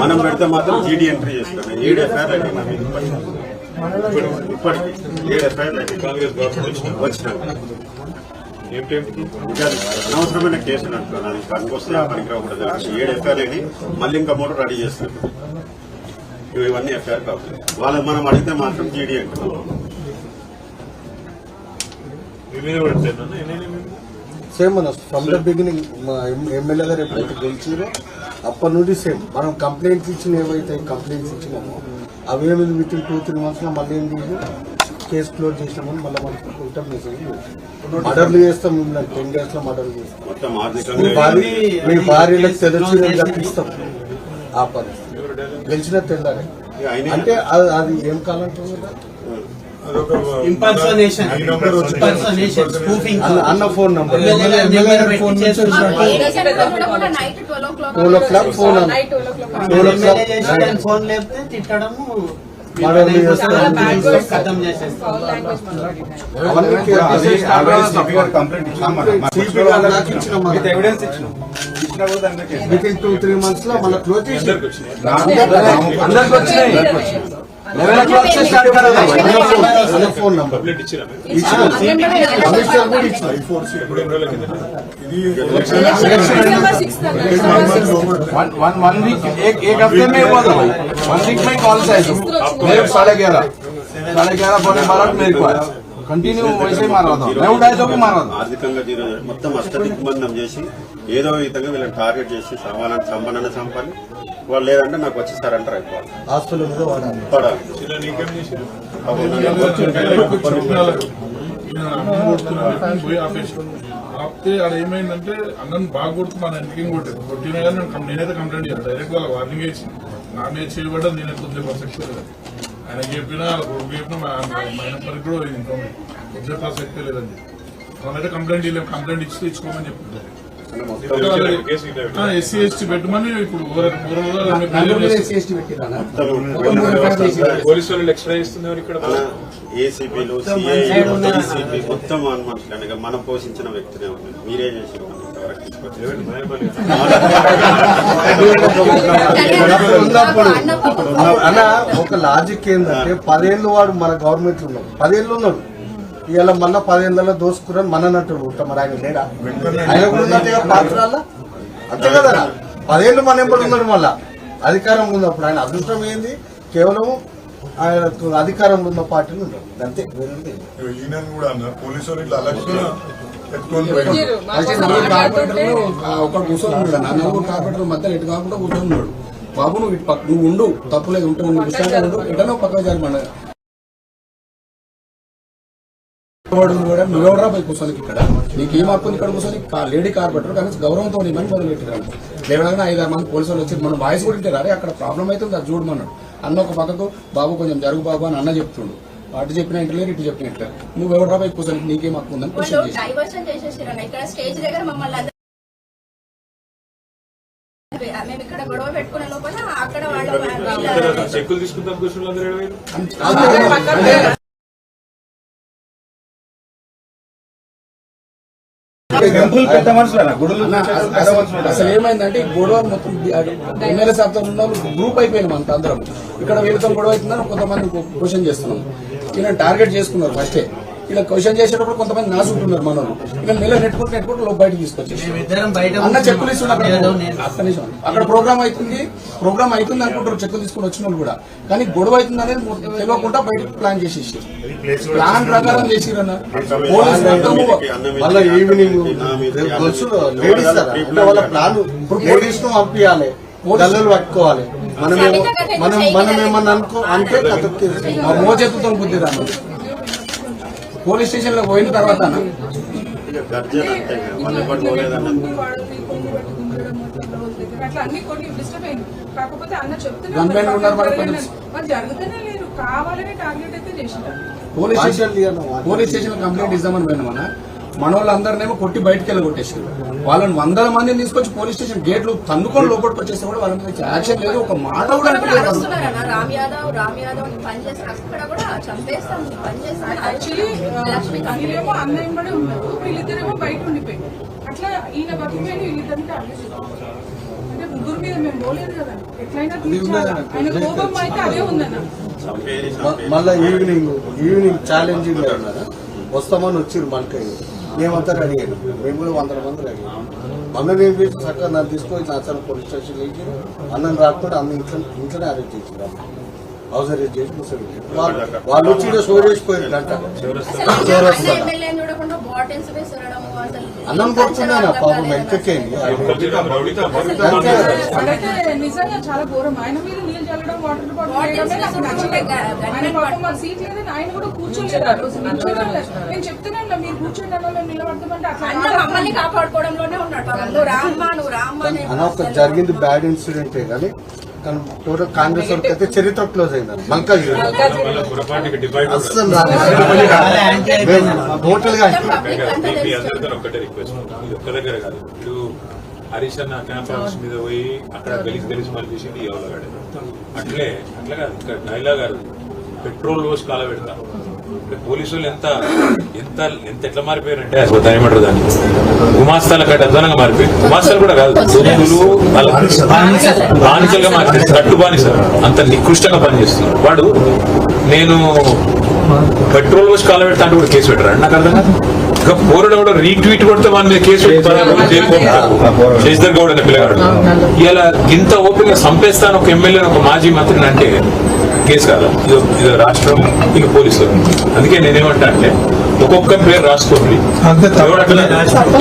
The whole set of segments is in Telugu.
మనం పెడితే మాత్రం జీడీ ఎంట్రీ చేస్తాం. ఏడు ఎఫ్ఐఆర్ అయితే ఇప్పటికి ఇప్పటికి ఏడు ఎఫ్ఐఆర్ అయితే కాంగ్రెస్ గవర్నమెంట్ వచ్చినాక. ఇంకా అనవసరమైన కేసులు అంటున్నాను. పనికి ఇంకా అనుకొస్తే పనికిరాకూడదు ఏడు ఎఫ్ఐఆర్ అని మళ్ళీ ఇంకా మూడు రెడీ చేస్తాను ఇవన్నీ ఎఫ్ఐఆర్ కావాలి వాళ్ళని మనం అడిగితే మాత్రం జీడీ అంటున్నాం సేమ్ మన ఫ్రమ్ ద బిగినింగ్ మా ఎమ్మెల్యే గారు ఎప్పుడైతే గెలిచారో అప్పటి నుండి సేమ్ మనం కంప్లైంట్స్ ఇచ్చిన ఏవైతే కంప్లైంట్స్ ఇచ్చినామో అవేమి విత్ ఇన్ టూ త్రీ మంత్స్లో మళ్ళీ ఏం చేసి కేసు క్లోజ్ చేసినామని మళ్ళీ మనకు రిటర్న్ మెసేజ్ మర్డర్లు చేస్తాం మిమ్మల్ని టెన్ డేస్లో మర్డర్లు చేస్తాం. మీ భార్యలకు తెలిసి తప్పిస్తాం ఆ పరిస్థితి. గెలిచిన తెల్లారే ఆయన అంటే అది- ఏం స్పూఫింగ్ అన్న- phone number twelve o'clock phone అన్న ట్వెల్వ్ ఓ క్లాక్ చేసిన ఫోన్ లేకపోతే తిట్టడము విత్ ఇన్ టూ త్రీ మంత్స్లో మన క్లోజ్ చేసి అందరికి వచ్చినాయి. లెవెన్ ఓ క్లాక్ से स्टार्ट करा था भाई। అన్న ఫోన్ అన్న ఫోన్ నంబర్ ఇచ్చిన కమిషనర్ కూడా ఇచ్చిన वन वन वन वीक एक एक हफ्ते में हुआ था भाई वन वीक में कॉल आए थे मेरे को साढ़े ग्यारह साढ़े ग्यारह पौने बारह को मेरे को आया కంటిన్యూ వయసే మారవద్దు లవ్ ఆర్థికంగా జీరో మొత్తం అష్టదిగ్బంధం చేసి ఏదో విధంగా వీళ్ళని టార్గెట్ చేసి సమానం సంపన్న సంపాలి వాళ్ళు లేదంటే నాకు వచ్చేస్తారంటారు ఎక్కువ ఆస్తుల మీద ఏమైందంటే అన్నను ఎందుకేం కానీ నేనైతే కంప్లైంట్ చేయాలి డైరెక్ట్ వాళ్ళ వార్నింగ్ ఇచ్చి నా మీద చేయబడ్డా నేనైతే కొద్దిగా పర్ఫెక్ట్ ఆయన చెప్పినా కొడుకు చెప్పినా మా మైన పనికి కూడా ఇంకో కొద్దిగా ప్రసక్తి లేదండి మనైతే కంప్లైంట్ ఇవ్వలేము కంప్లైంట్ ఇచ్చి తెచ్చుకోమని చెప్తున్నారు ఎస్సీ ఎస్టీ పెట్టమని ఇప్పుడు ఊర- ఊరలో పోలీసు వాళ్ళు ఎక్స్ట్రా ఇస్తున్నారు ఇక్కడ ఏసీపీలు మొత్తం మన పోషించిన వ్యక్తినే ఉంది మీరే చేసి అన్న ఒక లాజిక్ ఏంటంటే పదేళ్ళు వాడు మన గవర్నమెంట్ ఉన్నాడు. పదేళ్ళు ఉన్నాడు. ఇవాళ మళ్ళా పదేళ్ళలో దోసుకురని మన నటుడు ఉంటాం మరి ఆయన లేడా? ఆయన కూడా ఉన్నట్టు పాత్రాల? అంతే కదా పదేళ్ళు మన ఎంబడి ఉన్నాడు మళ్ళా. అధికారం ఉన్నప్పుడు ఆయన అదృష్టం ఏంది? కేవలం ఆయన అధికారంలో ఉన్న పార్టీలు ఉంటాడు అంతే. వేరేది కూడా అన్నారు పోలీసు వాళ్ళు ఇట్లా నలుగురు కార్పొరేటర్లు ఒక కూర్చొని ఉన్నాడు. ఆ నలుగురు కార్పొరేటర్ మధ్యలో ఎటు కాకుండా కూర్చొని ఉన్నాడు. బాబు నువ్వు ఇటు పక్క- నువ్వు ఉండు. తప్పులేదు ఉంటే నువ్వు విశ్రాంతి ఉండు. ఎటనో పక్కన జరగమన్న కూడా నువ్వెవడరా పోయి కూర్చొని ఇక్కడ? నీకు ఏం హక్కు ఇక్కడ కూర్చొని లేడీ కార్పొరేటర్ కానీ గౌరవంతో నీ మని మొదలు పెట్టారు లేవడగానే ఐదారు మంది పోలీసు వాళ్ళు వచ్చి మనం వాయిస్ కూడా అరే అక్కడ ప్రాబ్లం అయితే అది చూడమన్నాడు. అన్న ఒక పక్కకు బాబు కొంచెం జరుగు బాబు అని అన్న చెప్తుండు. అటు చెప్పిన ఇంటలేరు ఇటు చెప్పిన ఇంటలేరు నువ్వు ఎవడరా పోయి కూర్చొని నీకేం హక్కు ఉందని క్వశ్చన్ చేసి డైవర్షన్ చేసేసారన్న ఇక్కడ స్టేజ్ దగ్గర మమ్మల్ని అందరూ మేము ఇక్కడ గొడవ పెట్టుకునే లోపల అక్కడ వాళ్ళ చెక్కులు తీసుకుందాం పెద్ద గుడులు అసలు ఏమైందంటే ఈ గొడవ మొత్తం ఎమ్మెల్యే సాబ్తో ఉన్న గ్రూప్ అయిపోయినాం అంత అందరం. ఇక్కడ వీళ్ళతో గొడవ అవుతుందని కొంతమంది క్వశ్చన్ చేస్తున్నాం. ఈయన టార్గెట్ చేసుకున్నారు ఫస్టే ఇలా క్వశ్చన్ చేసేటప్పుడు కొంతమంది నాసుకుంటున్నారు మన వాళ్ళు ఇలా నెల నెట్టుకుంటూ నెట్టుకుంటూ లోపు బయటకు తీసుకొచ్చేసి మేమిద్దరం బయట అన్న చెక్కులు ఇస్తున్న అక్కడ ప్రోగ్రామ్ అవుతుంది. ప్రోగ్రామ్ అవుతుంది అనుకుంటారు చెక్కులు తీసుకుని వచ్చిన వాళ్ళు కూడా. కానీ గొడవ అవుతుంది అనేది తెలియకుండా బయటకు ప్లాన్ చేసేసి. ప్లాన్ ప్రకారం చేసిరన్న మళ్ళీ ఈవినింగ్ వాళ్ళ ప్లాన్ను పంపించాలి. గల్లలు పట్టుకోవాలి. మనమేమో మనం మనం ఏమన్నా అనుకో అంటే మా మోచేతుతో బుద్ధి రాను పోలీస్ స్టేషన్లో పోయిన తర్వాత police station. Police station complaint ఇద్దామని పోయినా మన మన వాళ్ళందరినేమో కొట్టి బయటకు వెళ్ళి కొట్టేసారు వాళ్ళని వందల మందిని తీసుకొచ్చి పోలీస్ స్టేషన్ గేట్లు తన్నుకొని లోపలికి వచ్చేస్తే కూడా వాళ్ళ మీద యాక్షన్ లేదు. ఒక మాట కూడా అట్లా ఈయన బతికిపోయిన వీళ్ళిద్దరికి అడ్రస్ అంటే ముగ్గురు మీద మేము పోలేదు కదా. ఎట్లయినా తీర్చాలి? ఆయన కోపం అయితే అదే ఉందన్న. చంపేది మ- చంపేది. మళ్ళా ఈవినింగ్ ఈవినింగ్ ఛాలెంజింగ్ వస్తామని వచ్చిర్రు మనకి మేమంతా రెడీ అయినాం మేము కూడా వందల మంది రెడీ అయినాం మమ్మల్ని ఏం చేసి చక్కగా నన్ను తీసుకొని నాచారం పోలీస్ స్టేషన్ వేసి అన్నం రాకుండా అన్న ఇంట్లో ఇంట్లోనే అరెస్ట్ చేసి హౌస్ అరెస్ట్ చేసి కూర్చోబెట్టారు. వాళ్ళు వచ్చి చేసిపోయారు గంట అన్న కొడుతున్నాను పాపం? అదైతే నిజంగా చాలా ఘోరం. ఆయన మీద నీళ్ళు చల్లడం వాటర్ Bottles బాటిల్ నాకు నచ్చలేదు. గ- ఆయన పాపం మాకు సీట్ లేదని ఆయన కూడా కూర్చోలేదు. ఆ రోజు నిల్చోడం లేదు. నేను చెప్తున్నాను మీరు కూర్చోండి అన్న మేము నిలబడతామంటే అట్లా అన్న మమ్మల్ని కాపాడుకోవడంలోనే ఉన్నాడు పాపం. నువ్వు రామ్మా నువ్వు రామ్మా అని అన్న ఒక జరిగింది బ్యాడ్ ఇన్సిడెంటే కానీ టోటల్ కాంగ్రెస్ వాళ్ళకి అయితే చరిత్ర క్లోజ్ అయింది. అస్సలు టోటల్గా హరీష్ అన్న క్యాంప్ ఆఫీస్ మీద పోయి అక్కడ గెలిచి గెలిచి మళ్ళీ చేసింది ఈ ఎవరగాడే అట్లే అట్లా కాదు. ఇంకా నైలా గారు పెట్రోల్ పోసి కాల పెడతా ఇప్పుడు పోలీసు వాళ్ళు ఎంత ఎంత ఎంత ఎట్లా మారిపోయారంటే అసలు దాని ఏమంటారు దాన్ని? గుమాస్తాల కంటే అధ్వానంగా మారిపోయింది గుమాస్తాలు కూడా కాదు దొంగలు బానిసలుగా మారిపోయింది కట్టు బానిసలు అంత నికృష్టంగా పనిచేస్తున్నారు. వాడు నేను పెట్రోల్ పోసి కాల పెడతా అంటే కూడా కేసు పెట్టారు? నాకు అర్థం కాదు. ఇంకా పోరడు కూడా రీట్వీట్ కొడితే వాని మీద కేసు. శశిధర్ గౌడ్ అనే పిల్లగాడు. ఇలా ఇంత ఓపెన్గా చంపేస్తాను ఒక ఎమ్మెల్యే ఒక మాజీ మంత్రిని అంటే కేసు కాదు. ఇది ఇది రాష్ట్రం ఇది పోలీసులు అందుకే నేనేమంటా అంటే ఒక్కొక్క పేరు రాసుకోండి.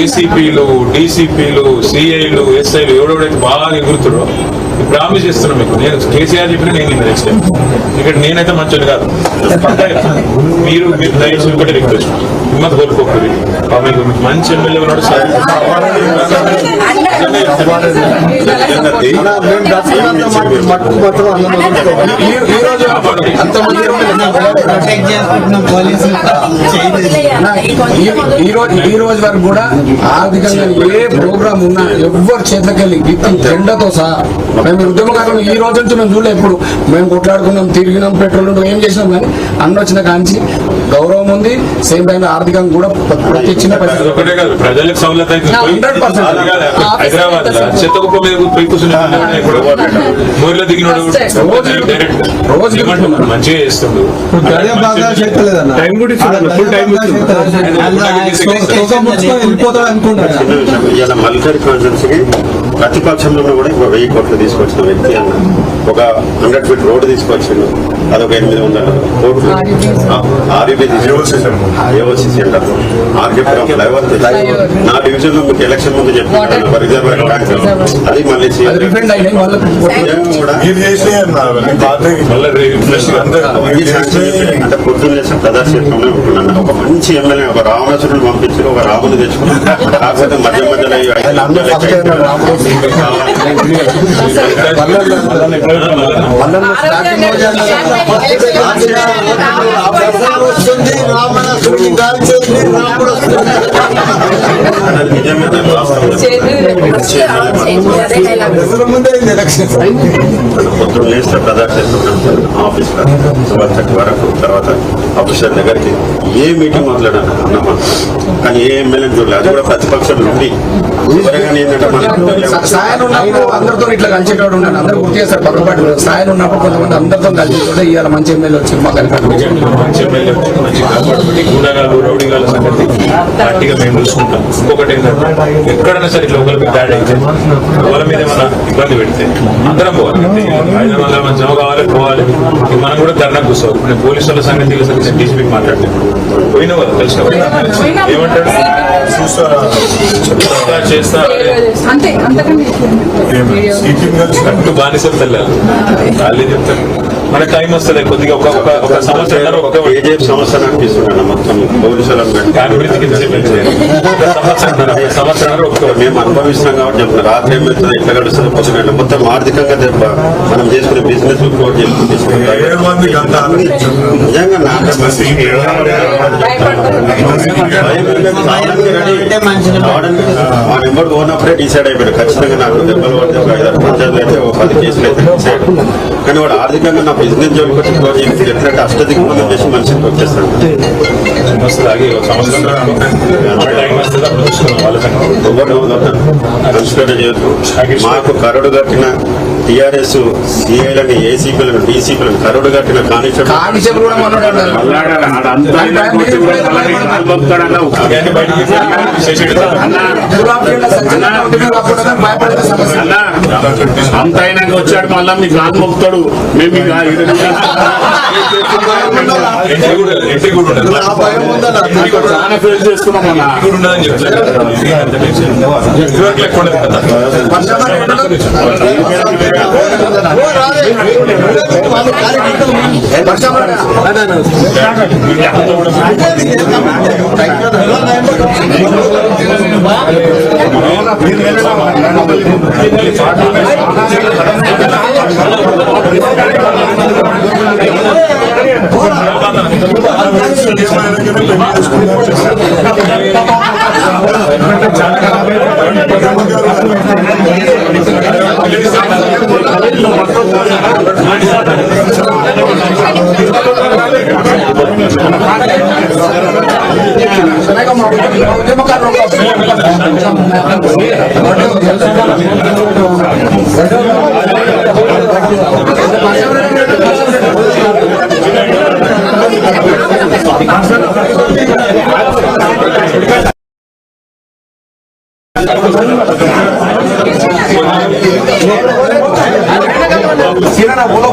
ఏసీపీలు డీసీపీలు సిఐలు ఎస్ఐలు ఎవడెవడైతే బాగా ఎగురుతారో ప్రామిస్ చేస్తున్నాను మీకు. నేను కేసీఆర్ చెప్పిన నేను నెక్స్ట్ టైం ఇక్కడ నేనైతే మంచోని కాదు. మీరు మీరు దయచేసి ఒకటి రిక్వెస్ట్. హిమ్మత్ కోల్పోకూరి పాపం మీకు మంచి ఎమ్మెల్యే ఉన్నాడు సార్ ఈ- రోజు వరకు కూడా ఆర్థికంగా ఏ ప్రోగ్రామ్ ఉన్నా ఎవ్వరు చేతకెళ్ళి విత్ జెండాతో సహా మేము ఉద్యమకారులు ఈ రోజు నుంచి మేము చూడలే ఎప్పుడు మేము కొట్లాడుకున్నాం తిరిగినాం పెట్రోల్ ఏం చేసినాం కానీ అన్న వచ్చిన కాంచి గౌరవం ఉంది సేమ్ టైం ఆర్థికంగా కూడా ప్ర- ప్రతి చిన్న అది పైసలు ఒకటే కాదు ప్రజలకు సౌలత అయితే 100%. అది కాదు, హైదరాబాద్లో చెత్త కుప్ప మీద పోయి కూర్చుని ఇప్పుడు మోరిలో దిగినోడు డైరెక్ట్ రోజు ఏమంటున్నాడు మంచిగా చేస్తుండు టైం కూడా ఇస్తున్నాడు ఫుల్ టైం వెళ్ళిపోతాడు అనుకుంటాడు చిన్న విషయం ఇవాళ మల్కరి ప్రతిపక్షంలో కూడా ఒక వెయ్యి కోట్లు తీసుకొచ్చిన వ్యక్తి అన్న ఒక హండ్రెడ్ ఫీట్ రోడ్డు తీసుకొచ్చిండు అదొక ఎనిమిది వందల కోట్లు ఆర్కేపురం ఫ్లైఓవర్. నా డివిజన్లో మీకు ఎలక్షన్ ముందు చెప్పాను ఒక రిజర్వ్ బ్యాంక్ అది మళ్ళీ అంటే పొద్దున్న చేసిన ప్రదర్శనలోనే ఉంటున్నాను ఒక మంచి ఎమ్మెల్యే ఒక రావణాసురుడు పంపించి ఒక రాముని తెచ్చుకున్నాను కాకపోతే మధ్య మధ్యలో ఐదు అన్న ఫస్ట్ కాల్చేది రాముడు ఎలక్షన్ లేస్తే ప్రదర్శిస్తున్నాం ఆఫీస్లో ట్వెల్వ్ థర్టీ వరకు తర్వాత ఆఫీసర్ దగ్గరికి ఏ మీటింగ్ మొదలెడాను అన్నమా కానీ ఏ ఎమ్మెల్యే చూడలేదు అది కూడా ప్రతిపక్షం నుండి ఏంటంటే సాయం ఉన్నప్పుడు అందరితో ఇట్లా కలిసేటోడు ఉన్నాడు. అందరూ గుర్తు చేస్తారు పక్కపాటు సాయం ఉన్నప్పుడు కొంతమంది అందరితో కలిసి ఇవాళ మంచి ఎమ్మెల్యే వచ్చి మా కలిపి మంచి ఎమ్మెల్యే మంచి కాపాడుకుని గూడగాలు రౌడీగాల సంగతి పార్టీగా మేము చూసుకుంటాం. ఇంకొకటి ఏంటంటే ఎక్కడైనా సరే ఒకరికి దాడి అయితే వాళ్ళ మీద ఏమైనా ఇబ్బంది పెడితే అందరం పోవాలి. ఐదు వందల మంది జమ కావాలి పోవాలి. మనం కూడా ధర్నా కూర్చోవాలి. ఇప్పుడు నేను పోలీసు వాళ్ళ సంగతి సంగతి నేను డీసీపీకి మాట్లాడుతున్నాను పోయిన వాళ్ళు వాళ్ళు. ఏమంటాడు చెప్తా, చేస్తా అదే. అంతే అంతకంటే సీటింగ్ కట్టు బానిసలు తెల్లాలి. వాళ్ళే చెప్తారు? మనకి టైం వస్తుంది కొద్దిగా ఒక ఒక ఒక సంవత్సరం ఒక కేజీఎఫ్ సమస్య అనిపిస్తున్నాను మొత్తం. పోలీసులను సంవత్సరం ఒక సంవత్సరం ఒక మేము అనుభవిస్తున్నాం కాబట్టి చెప్తున్నా. రాత్రి ఏమవుతుంది ఎట్లా గడుస్తుంది పొద్దున మొత్తం ఆర్థికంగా దెబ్బ. మనం చేసుకునే బిజినెస్. నిజంగా మా నెంబర్ పోనప్పుడే డిసైడ్ అయిపోయాడు. ఖచ్చితంగా నాకు దెబ్బలు పడితే ఒక ఐదారు పంచాయతీలు అయితే ఒక పది కేసులు అయితే డిసైడ్. కానీ వాడు ఆర్థికంగా బిజినెస్ జోలికి వచ్చి క్లోజ్ చేసి ఎట్లంటే అష్టదిగ్బంధం చేసి మనిషికి వచ్చేస్తాను వస్తుంది ఆగి ఒక సంవత్సరం టైం వస్తుంది అప్పుడు చూసుకున్నాం వాళ్ళ సంగతి. ఎవరు కన్సిడర్ చేయొద్దు. మాకు కరడు కట్టిన టిఆర్ఎస్ సిఐలని ఏసీపీలను డీసీపీలను కరడు కట్టిన కానిస్టేబుల్ అంత అయినాక వచ్చాడు మళ్ళా మీకు కాలు మొక్కుతాడు. మేము మీకు చాలా ఫేస్ చేసుకున్నాం మొన్న ఇది సాధారణంగా మాట్లాడుతారు Sirena, bolo,